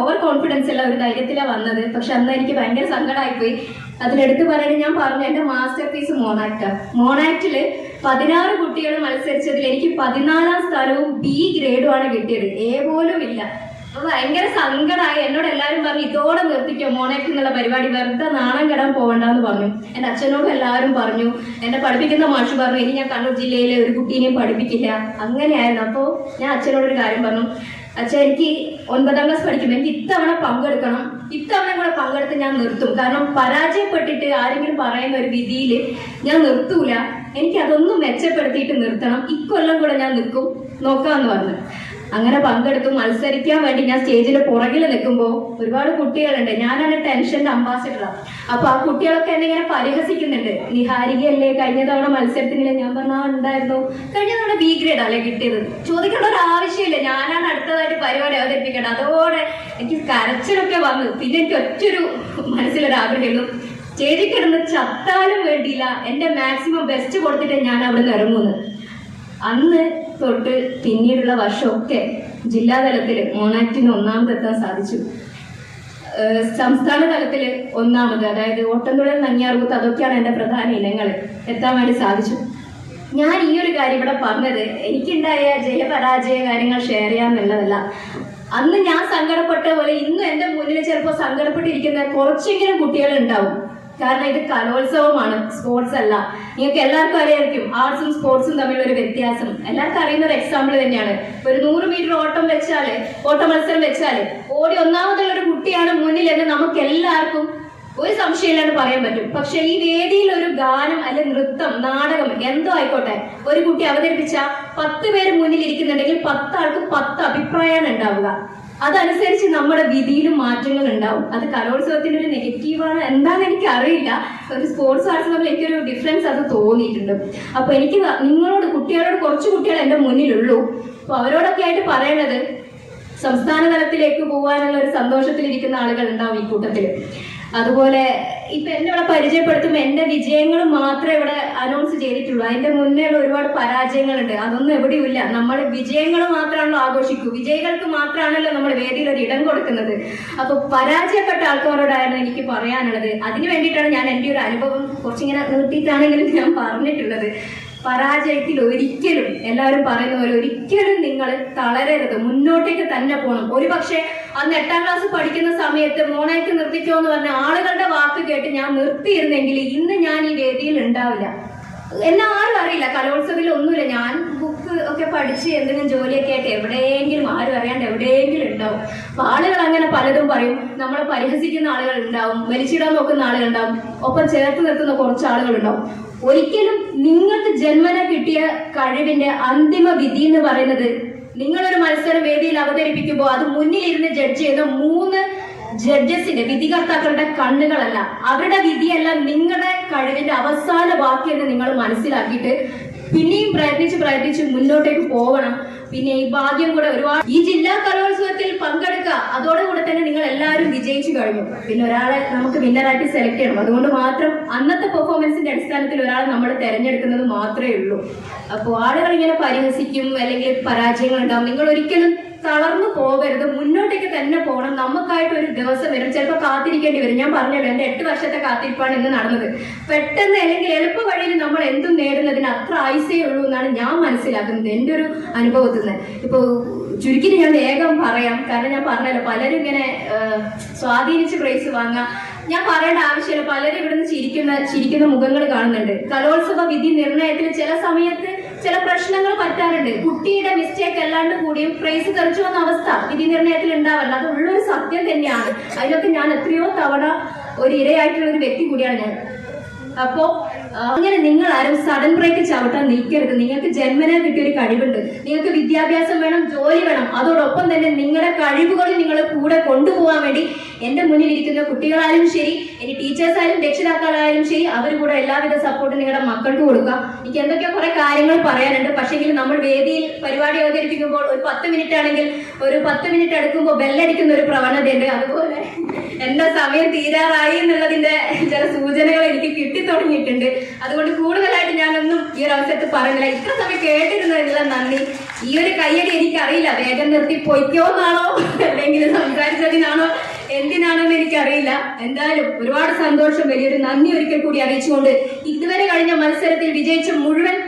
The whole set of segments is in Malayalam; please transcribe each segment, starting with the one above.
ഓവർ കോൺഫിഡൻസ് ഉള്ള ഒരു ധൈര്യത്തിലാണ് വന്നത്. പക്ഷെ അന്ന് എനിക്ക് ഭയങ്കര സങ്കടമായിപ്പോയി അതിലെടുത്ത് പറയാൻ ഞാൻ പറഞ്ഞു എന്റെ മാസ്റ്റർ പീസ് മോണാക്ട് മോണാക്റ്റിൽ പതിനാറ് കുട്ടികൾ മത്സരിച്ചതിൽ എനിക്ക് പതിനാലാം സ്ഥാനവും ബി ഗ്രേഡുമാണ് കിട്ടിയത്. എ പോലും ഇല്ല. അപ്പൊ ഭയങ്കര സങ്കടമായി എന്നോട് എല്ലാവരും പറഞ്ഞു ഇതോടെ നിർത്തിക്കോ മോണാക്ട് എന്നുള്ള പരിപാടി. വെറുതെ നാണം കെടാൻ പോകണ്ടെന്ന് പറഞ്ഞു. എന്റെ അച്ഛനോട് എല്ലാവരും പറഞ്ഞു. എന്നെ പഠിപ്പിക്കുന്ന മാഷ് പറഞ്ഞു ഇനി ഞാൻ കണ്ണൂർ ജില്ലയിലെ ഒരു കുട്ടീനെയും പഠിപ്പിക്കില്ല. അങ്ങനെയായിരുന്നു. അപ്പോൾ ഞാൻ അച്ഛനോടൊരു കാര്യം പറഞ്ഞു അച്ഛൻ എനിക്ക് ഒൻപതാം ക്ലാസ് പഠിക്കുമ്പോൾ എനിക്ക് ഇത്തവണ പങ്കെടുക്കണം. ഇത്തവണ കൂടെ പങ്കെടുത്ത് ഞാൻ നിർത്തും. കാരണം പരാജയപ്പെട്ടിട്ട് ആരെങ്കിലും പറയുന്ന ഒരു വിധിയിൽ ഞാൻ നിർത്തൂല. എനിക്ക് അതൊന്നും മെച്ചപ്പെടുത്തിയിട്ട് നിർത്തണം. ഇക്കൊല്ലം കൂടെ ഞാൻ നിൽക്കും. നോക്കാമെന്ന് പറഞ്ഞു. അങ്ങനെ പങ്കെടുത്തു. മത്സരിക്കാൻ വേണ്ടി ഞാൻ സ്റ്റേജിൽ പുറകിൽ നിൽക്കുമ്പോൾ ഒരുപാട് കുട്ടികളുണ്ട്. ഞാനാണ് ടെൻഷന്റെ അംബാസിഡറാണ് അപ്പൊ ആ കുട്ടികളൊക്കെ എന്നെ ഇങ്ങനെ പരിഹസിക്കുന്നുണ്ട്. നിഹാരികയല്ലേ കഴിഞ്ഞ തവണ മത്സരത്തിനില്ല ഞാൻ പറഞ്ഞാ ഉണ്ടായിരുന്നു. കഴിഞ്ഞ തവണ ബി ഗ്രേഡ് അല്ലേ കിട്ടിയത്? ചോദിക്കേണ്ട ഒരു ആവശ്യമില്ല. ഞാനാണ് അടുത്തതായിട്ട് പരിപാടി അവതരിപ്പിക്കേണ്ടത്. അതോടെ എനിക്ക് കരച്ചിലൊക്കെ വന്നു. പിന്നെ എനിക്ക് ഒറ്റൊരു മനസ്സിലൊരു ആഗ്രഹമുള്ളൂ സ്റ്റേജിൽ കിടന്ന് ചത്താലും വേണ്ടിയില്ല. എന്റെ മാക്സിമം ബെസ്റ്റ് കൊടുത്തിട്ട് ഞാൻ അവിടെ നിന്ന് ഇറങ്ങുന്നത് അന്ന് തൊട്ട് പിന്നീടുള്ള വർഷമൊക്കെ ജില്ലാതലത്തിൽ മോണാക്ടിന് ഒന്നാമതെത്താൻ സാധിച്ചു. സംസ്ഥാന തലത്തിൽ ഒന്നാമത് അതായത് ഓട്ടംതുഴൽ നങ്ങിയാർകൂത്ത് അതൊക്കെയാണ് എന്റെ പ്രധാന ഇനങ്ങൾ. എത്താൻ വേണ്ടി സാധിച്ചു. ഞാൻ ഈ ഒരു കാര്യം ഇവിടെ പറഞ്ഞത് എനിക്കുണ്ടായ ജയപരാജയ കാര്യങ്ങൾ ഷെയർ ചെയ്യാമെന്നുള്ളതല്ല. അന്ന് ഞാൻ സങ്കടപ്പെട്ട പോലെ ഇന്ന് എന്റെ മുന്നിൽ ചിലപ്പോൾ സങ്കടപ്പെട്ടിരിക്കുന്ന കുറച്ചെങ്കിലും കുട്ടികൾ ഉണ്ടാവും കാരണം ഇത് കലോത്സവമാണ് സ്പോർട്സ് അല്ല. നിങ്ങൾക്ക് എല്ലാവർക്കും അറിയായിരിക്കും ആർട്സും സ്പോർട്സും തമ്മിലൊരു വ്യത്യാസം. എല്ലാവർക്കും അറിയുന്ന ഒരു എക്സാമ്പിൾ തന്നെയാണ്. ഒരു നൂറ് മീറ്റർ ഓട്ടം വെച്ചാൽ ഓട്ട മത്സരം വെച്ചാൽ ഓടി ഒന്നാമതുള്ള ഒരു കുട്ടിയാണ് മുന്നിൽ എന്ന് നമുക്ക് എല്ലാവർക്കും ഒരു സംശയമില്ലാണ്ട് പറയാൻ പറ്റും. പക്ഷെ ഈ വേദിയിൽ ഒരു ഗാനം അല്ലെ നൃത്തം നാടകം എന്തോ ആയിക്കോട്ടെ ഒരു കുട്ടി അവതരിപ്പിച്ച പത്ത് പേര് മുന്നിൽ ഇരിക്കുന്നുണ്ടെങ്കിൽ പത്താൾക്ക് പത്ത് അഭിപ്രായമാണ് ഉണ്ടാവുക. അതനുസരിച്ച് നമ്മുടെ വിധിയിലും മാറ്റങ്ങൾ ഉണ്ടാവും. അത് കലോത്സവത്തിന്റെ ഒരു നെഗറ്റീവാണ് എന്താണെന്ന് എനിക്ക് അറിയില്ല ഒരു സ്പോർട്സ് തമ്മിൽ എനിക്കൊരു ഡിഫറൻസ് അത് തോന്നിയിട്ടുണ്ട്. അപ്പൊ എനിക്ക് നിങ്ങളോട് കുട്ടികളോട് കുറച്ച് കുട്ടികൾ എന്റെ മുന്നിലുള്ളൂ. അപ്പൊ അവരോടൊക്കെ ആയിട്ട് പറയണത് സംസ്ഥാന തലത്തിലേക്ക് പോകാനുള്ള ഒരു സന്തോഷത്തിലിരിക്കുന്ന ആളുകൾ ഉണ്ടാവും ഈ കൂട്ടത്തിൽ അതുപോലെ ഇപ്പൊ എന്നെ ഇവിടെ പരിചയപ്പെടുത്തും എന്റെ വിജയങ്ങൾ മാത്രമേ ഇവിടെ അനൗൺസ് ചെയ്തിട്ടുള്ളൂ. അതിന്റെ മുന്നേ ഒരുപാട് പരാജയങ്ങളുണ്ട്. അതൊന്നും എവിടെയുമില്ല നമ്മൾ വിജയങ്ങൾ മാത്രമാണല്ലോ ആഘോഷിക്കൂ. വിജയികൾക്ക് മാത്രമാണല്ലോ നമ്മൾ വേദിയിൽ ഒരു ഇടം കൊടുക്കുന്നത്. അപ്പൊ പരാജയപ്പെട്ട ആൾക്കാരോടായിരുന്നു എനിക്ക് പറയാനുള്ളത്. അതിനു വേണ്ടിയിട്ടാണ് ഞാൻ എന്റെ ഒരു അനുഭവം കുറച്ചിങ്ങനെ നിർത്തിയിട്ടാണെങ്കിലും ഞാൻ പറഞ്ഞിട്ടുള്ളത്. പരാജയത്തിൽ ഒരിക്കലും എല്ലാവരും പറയുന്ന പോലെ ഒരിക്കലും നിങ്ങൾ തളരരുത്. മുന്നോട്ടേക്ക് തന്നെ പോകണം ഒരു പക്ഷേ അന്ന് എട്ടാം ക്ലാസ് പഠിക്കുന്ന സമയത്ത് മോണേക്ക് നിർത്തിക്കോ എന്ന് പറഞ്ഞ ആളുകളുടെ വാക്ക് കേട്ട് ഞാൻ നിർത്തിയിരുന്നെങ്കിൽ ഇന്ന് ഞാൻ ഈ വേദിയിൽ ഉണ്ടാവില്ല. എന്നെ ആരും അറിയില്ല. കലോത്സവത്തിൽ ഒന്നുമില്ല. ഞാൻ ബുക്ക് ഒക്കെ പഠിച്ച് എന്തെങ്കിലും ജോലിയൊക്കെ ആയിട്ട് എവിടെയെങ്കിലും ആരും അറിയാണ്ട് എവിടെയെങ്കിലും ഉണ്ടാവും. അപ്പൊ ആളുകൾ അങ്ങനെ പലതും പറയും. നമ്മളെ പരിഹസിക്കുന്ന ആളുകൾ ഉണ്ടാവും. വലിച്ചിടാൻ നോക്കുന്ന ആളുകൾ ഉണ്ടാവും. ഒപ്പം ചേർത്ത് നിർത്തുന്ന കുറച്ച് ആളുകൾ ഉണ്ടാവും. ഒരിക്കലും നിങ്ങൾക്ക് ജന്മന കിട്ടിയ കഴിവിന്റെ അന്തിമ വിധി എന്ന് പറയുന്നത് നിങ്ങളൊരു മത്സരം വേദിയിൽ അവതരിപ്പിക്കുമ്പോൾ അത് മുന്നിലിരുന്ന് ജഡ്ജ് ചെയ്യുന്ന മൂന്ന് ജഡ്ജസിന്റെ വിധികർത്താക്കളുടെ കണ്ണുകളല്ല. അവരുടെ വിധിയല്ല നിങ്ങളുടെ കഴിവിന്റെ അവസാന വാക്യെന്ന് നിങ്ങൾ മനസ്സിലാക്കിയിട്ട് പിന്നെയും പ്രയത്നിച്ച് പ്രയത്നിച്ച് മുന്നോട്ടേക്ക് പോകണം. പിന്നെ ഈ ഭാഗ്യം കൂടെ ഒരുപാട് ഈ ജില്ലാ കലോത്സവത്തിൽ പങ്കെടുക്കുക അതോടുകൂടെ തന്നെ നിങ്ങൾ എല്ലാവരും വിജയിച്ചു കഴിഞ്ഞു. പിന്നെ ഒരാളെ നമുക്ക് വിന്നറായിട്ട് സെലക്ട് ചെയ്യണം. അതുകൊണ്ട് മാത്രം അന്നത്തെ പെർഫോമൻസിന്റെ അടിസ്ഥാനത്തിൽ ഒരാൾ നമ്മൾ തെരഞ്ഞെടുക്കുന്നത് മാത്രമേ ഉള്ളൂ. അപ്പോൾ ആളുകൾ ഇങ്ങനെ പരിഹസിക്കും അല്ലെങ്കിൽ പരാജയങ്ങൾ ഉണ്ടാവും. നിങ്ങൾ ഒരിക്കലും തളർന്നു പോകരുത്. മുന്നോട്ടേക്ക് തന്നെ പോകണം. നമുക്കായിട്ട് ഒരു ദിവസം വരും. ചിലപ്പോൾ കാത്തിരിക്കേണ്ടി വരും. ഞാൻ പറഞ്ഞല്ലോ എന്റെ എട്ട് വർഷത്തെ കാത്തിരിപ്പാണ് ഇന്ന് നടന്നത്. പെട്ടെന്ന് അല്ലെങ്കിൽ എളുപ്പ വഴിയിൽ നമ്മൾ എന്തും നേടുന്നതിന് അത്ര ആയുസേ ഉള്ളൂ എന്നാണ് ഞാൻ മനസ്സിലാക്കുന്നത്. എന്റെ ഒരു അനുഭവത്തിൽ നിന്ന്. ഇപ്പോൾ ചുരുക്കി ഞാൻ വേഗം പറയാം. കാരണം ഞാൻ പറഞ്ഞല്ലോ പലരും ഇങ്ങനെ സ്വാധീനിച്ച് പ്രൈസ് വാങ്ങാം. ഞാൻ പറയേണ്ട ആവശ്യമില്ല. പലരും ഇവിടുന്ന് ചിരിക്കുന്ന ചിരിക്കുന്ന മുഖങ്ങൾ കാണുന്നുണ്ട്. കലോത്സവ വിധി നിർണയത്തിൽ ചില സമയത്ത് ചില പ്രശ്നങ്ങൾ പറ്റാറുണ്ട്. കുട്ടിയുടെ മിസ്റ്റേക്ക് അല്ലാണ്ട് കൂടിയും പ്രൈസ് തെറിച്ചു വന്ന അവസ്ഥ വിധി നിർണയത്തിൽ ഉണ്ടാവല്ല. അത് ഉള്ളൊരു സത്യം തന്നെയാണ്. അതിലൊക്കെ ഞാൻ എത്രയോ തവണ ഒരു ഇരയായിട്ടുള്ള ഒരു വ്യക്തി കൂടിയാണ് ഞാൻ. അപ്പോ അങ്ങനെ നിങ്ങൾ ആരും സഡൻ ബ്രേക്ക് ചവിട്ടാൻ നിൽക്കരുത്. നിങ്ങൾക്ക് ജന്മനെ കിട്ടിയ ഒരു കഴിവുണ്ട്. നിങ്ങൾക്ക് വിദ്യാഭ്യാസം വേണം ജോലി വേണം. അതോടൊപ്പം തന്നെ നിങ്ങളുടെ കഴിവുകൾ നിങ്ങൾ കൂടെ കൊണ്ടുപോകാൻ വേണ്ടി എന്റെ മുന്നിൽ ഇരിക്കുന്ന കുട്ടികളായാലും ശരി ഇനി ടീച്ചേഴ്സ് ആയാലും രക്ഷിതാക്കളായാലും ശരി അവർ കൂടെ എല്ലാവിധ സപ്പോർട്ടും നിങ്ങളുടെ മക്കൾക്ക് കൊടുക്കുക. എനിക്ക് എന്തൊക്കെ കുറെ കാര്യങ്ങൾ പറയാനുണ്ട്. പക്ഷെങ്കിൽ നമ്മൾ വേദിയിൽ പരിപാടി അവതരിപ്പിക്കുമ്പോൾ ഒരു പത്ത് മിനിറ്റ് ആണെങ്കിൽ ഒരു പത്ത് മിനിറ്റ് എടുക്കുമ്പോൾ ബെല്ലടിക്കുന്ന ഒരു പ്രവണതയുണ്ട്. അതുപോലെ എന്റെ സമയം തീരാറായി എന്നുള്ളതിന്റെ ചില സൂചനകൾ എനിക്ക് കിട്ടി തുടങ്ങിയിട്ടുണ്ട് അതുകൊണ്ട് കൂടുതലായിട്ട് ഞാനൊന്നും ഈ ഒരു അവസരത്തിൽ പറയുന്നില്ല. ഇത്ര സമയം കേട്ടിരുന്നതിനുള്ള നന്ദി. ഈ ഒരു കയ്യടി എനിക്കറിയില്ല. വേഗം നിർത്തി പൊയ്ക്കോന്നാണോ അല്ലെങ്കിൽ സംസാരിച്ചതിന് എന്തിനാണെന്ന് എനിക്കറിയില്ല. എന്തായാലും ഒരുപാട് സന്തോഷം. വലിയൊരു നന്ദി ഒരിക്കൽ കൂടി അറിയിച്ചുകൊണ്ട് ഇതുവരെ കഴിഞ്ഞ മത്സരത്തിൽ വിജയിച്ച മുഴുവൻ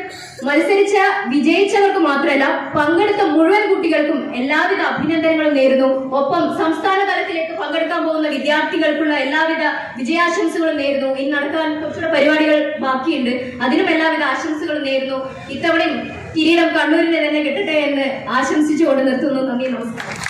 മത്സരിച്ച വിജയിച്ചവർക്ക് മാത്രമല്ല പങ്കെടുത്ത മുഴുവൻ കുട്ടികൾക്കും എല്ലാവിധ അഭിനന്ദനങ്ങളും നേരുന്നു. ഒപ്പം സംസ്ഥാന തലത്തിലേക്ക് പങ്കെടുക്കാൻ പോകുന്ന വിദ്യാർത്ഥികൾക്കുള്ള എല്ലാവിധ വിജയാശംസകളും നേരുന്നു. ഇനി നടക്കാൻ കുറച്ചുകൂടെ പരിപാടികൾ ബാക്കിയുണ്ട്. അതിനും എല്ലാവിധ ആശംസകളും നേരുന്നു. ഇത്തവണയും കിരീടം കണ്ണൂരിന് തന്നെ കിട്ടട്ടെ എന്ന് ആശംസിച്ചുകൊണ്ട് നിർത്തുന്നു. നന്ദി നമസ്കാരം.